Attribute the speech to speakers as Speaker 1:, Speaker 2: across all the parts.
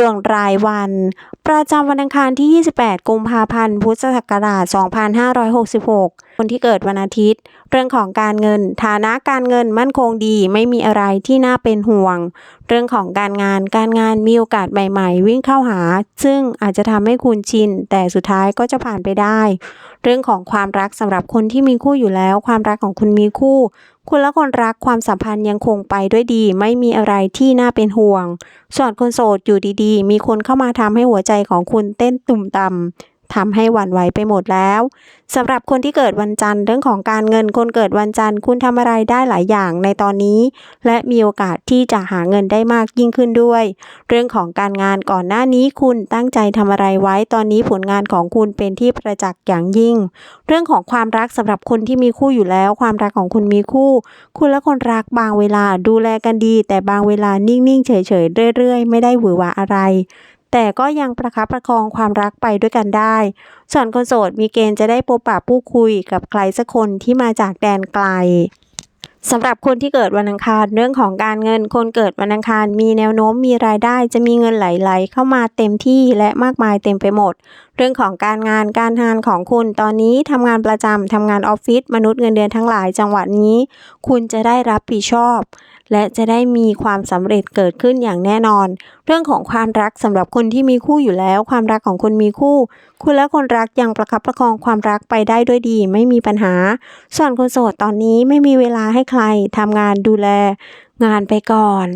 Speaker 1: ดวงรายวัน ประจำวันอังคารที่ 28 กุมภาพันธ์ พุทธศักราช 2566 คนที่เกิดวันอาทิตย์ เรื่องของการเงิน ฐานะการเงินมั่นคงดี ไม่มีอะไรที่น่าเป็นห่วง เรื่องของการงาน การงานมีโอกาสใหม่ ๆ วิ่งเข้าหา ซึ่งอาจจะทำให้คุณชิน แต่สุดท้ายก็จะผ่านไปได้ เรื่องของความรักสำหรับคนที่มีคู่อยู่แล้ว ความรักของคุณมีคู่คุณและคนรักความสัมพันธ์ยังคงไปด้วยดี ไม่มีอะไรที่น่าเป็นห่วง ส่วนคนโสดอยู่ดีๆ มีคนเข้ามาทำให้หัวใจของคุณเต้นตุ่มต่ำ ทำให้หวั่นไหวไปหมดแล้วสำหรับคนที่เกิดวันจันทร์เรื่องของการเงินคนเกิดวันจันทร์คุณทำอะไรได้หลายอย่างในตอนนี้ และมีโอกาสที่จะหาเงินได้มากยิ่งขึ้นด้วย เรื่องของการงานก่อนหน้านี้คุณตั้งใจทำอะไรไว้ตอนนี้ผลงานของคุณเป็นที่ประจักษ์อย่างยิ่ง เรื่องของความรักสำหรับคนที่มีคู่อยู่แล้ว ความรักของคุณมีคู่ คุณและคนรักบางเวลาดูแลกันดี แต่บางเวลานิ่งๆเฉยๆเรื่อย ๆ ไม่ได้หวือหวาอะไร แต่ก็ยังประคับประคองความรักไปด้วยกันได้ ส่วนคนโสดมีเกณฑ์จะได้พบปะพูดคุยกับใครสักคนที่มาจากแดนไกลสำหรับคนที่เกิดวันอังคารเรื่องของการเงิน คนเกิดวันอังคารมีแนวโน้มมีรายได้จะมีเงินไหลๆเข้ามาเต็มที่และมากมายเต็มไปหมด เรื่องของการงานการงานของคุณตอนนี้ทำงานประจำทำงานออฟฟิศมนุษย์เงินเดือนทั้งหลายจังหวะนี้ คุณจะได้รับผิดชอบ และจะได้มีความสำเร็จเกิดขึ้นอย่างแน่นอน เรื่องของความรักสำหรับคนที่มีคู่อยู่แล้ว ความรักของคนมีคู่ คุณและคนรักยังประคับประคองความรักไปได้ด้วยดี ไม่มีปัญหา ส่วนคนโสดตอนนี้ไม่มีเวลาให้ใครทำงานดูแล งานไปก่อน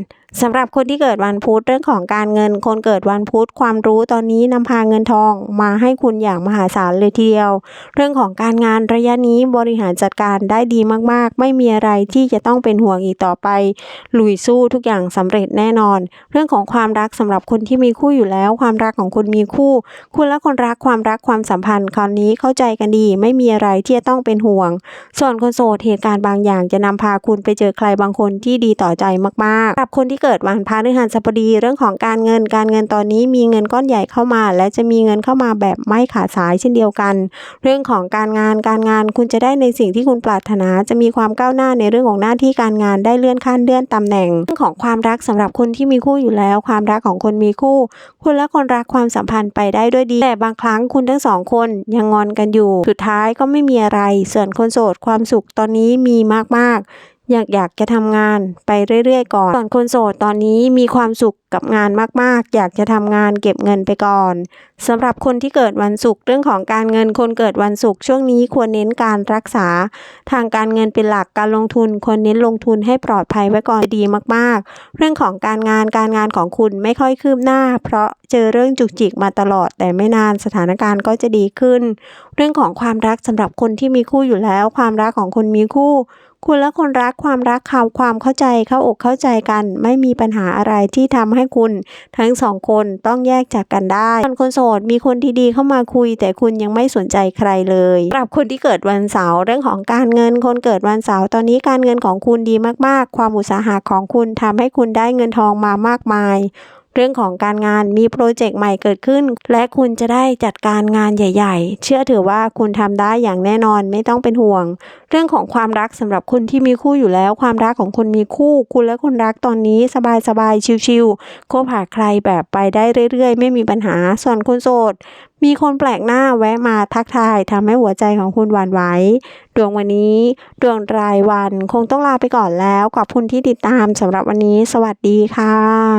Speaker 1: สำหรับคนที่เกิดวันพุธเรื่องของการเงิน คนเกิดวันพุธความรู้ตอนนี้นำพาเงินทองมาให้คุณอย่างมหาศาลเลยทีเดียว เรื่องของการงานระยะนี้บริหารจัดการได้ดีมากๆ ไม่มีอะไรที่จะต้องเป็นห่วงอีกต่อไป ลุยสู้ทุกอย่างสำเร็จแน่นอน เรื่องของความรักสำหรับคนที่มีคู่อยู่แล้ว ความรักของคุณมีคู่ คุณและคนรักความรักความสัมพันธ์คราวนี้เข้าใจกันดี ไม่มีอะไรที่จะต้องเป็นห่วง ส่วนคนโสดเหตุการณ์บางอย่างจะนำพาคุณไปเจอใครบางคนที่ดีต่อใจมากๆสำหรับคนที่เกิดวันพฤหัสบดีเรื่องของการเงินการเงินตอนนี้มีเงินก้อนใหญ่เข้ามา และจะมีเงินเข้ามาแบบไม่ขาดสายเช่นเดียวกัน เรื่องของการงานการงานคุณจะได้ในสิ่งที่คุณปรารถนาจะมีความก้าวหน้าในเรื่องของหน้าที่การงานได้เลื่อนขั้นเลื่อนตำแหน่งเรื่องของความรักสำหรับคนที่มีคู่อยู่แล้ว ความรักของคนมีคู่ คุณและคนรักความสัมพันธ์ไปได้ด้วยดี แต่บางครั้งคุณทั้งสองคนยังงอนกันอยู่ สุดท้ายก็ไม่มีอะไร ส่วนคนโสดความสุขตอนนี้มีมากๆ อยากอยากจะทำงานไปเรื่อยๆก่อนส่วนคนโสดตอนนี้มีความสุข กับงานมากๆ อยากจะทำงานเก็บเงินไปก่อนสำหรับคนที่เกิดวันศุกร์เรื่องของการเงินคนเกิดวันศุกร์ช่วงนี้ควรเน้นการรักษา ทางการเงินเป็นหลักการลงทุนควรเน้นลงทุนให้ปลอดภัยไว้ก่อนดีมากๆ เรื่องของการงานการงานของคุณไม่ค่อยคืบหน้า เพราะเจอเรื่องจุกจิกมาตลอด แต่ไม่นานสถานการณ์ก็จะดีขึ้น เรื่องของความรักสำหรับคนที่มีคู่อยู่แล้ว ความรักของคนมีคู่คุณและคนรักความรักคำความเข้าใจเข้าอกเข้าใจกัน ไม่มีปัญหาอะไรที่ทำให้คุณทั้งสองคนต้องแยกจากกันได้ส่วนคนโสดมีคนดีๆเข้ามาคุย แต่คุณยังไม่สนใจใครเลยสำหรับคนที่เกิดวันเสาร์เรื่องของการเงินคนเกิดวันเสาร์ตอนนี้การเงินของคุณดีมากๆ ความอุตสาหะของคุณทำให้คุณได้เงินทองมามากมาย เรื่องของการงานมีโปรเจกต์ใหม่เกิดขึ้น และคุณจะได้จัดการงานใหญ่ ๆ เชื่อถือว่าคุณทำได้อย่างแน่นอนไม่ต้องเป็นห่วง เรื่องของความรักสำหรับคนที่มีคู่อยู่แล้ว ความรักของคนมีคู่ คุณและคนรักตอนนี้สบายๆชิวๆคบหาใครแบบไปได้เรื่อย ๆ ไม่มีปัญหาส่วนคนโสดมีคนแปลกหน้าแวะมาทักทายทำให้หัวใจของคุณหวั่นไหวดวงวันนี้ ดวงรายวันคงต้องลาไปก่อนแล้วขอบคุณที่ติดตามสำหรับวันนี้ สวัสดีค่ะ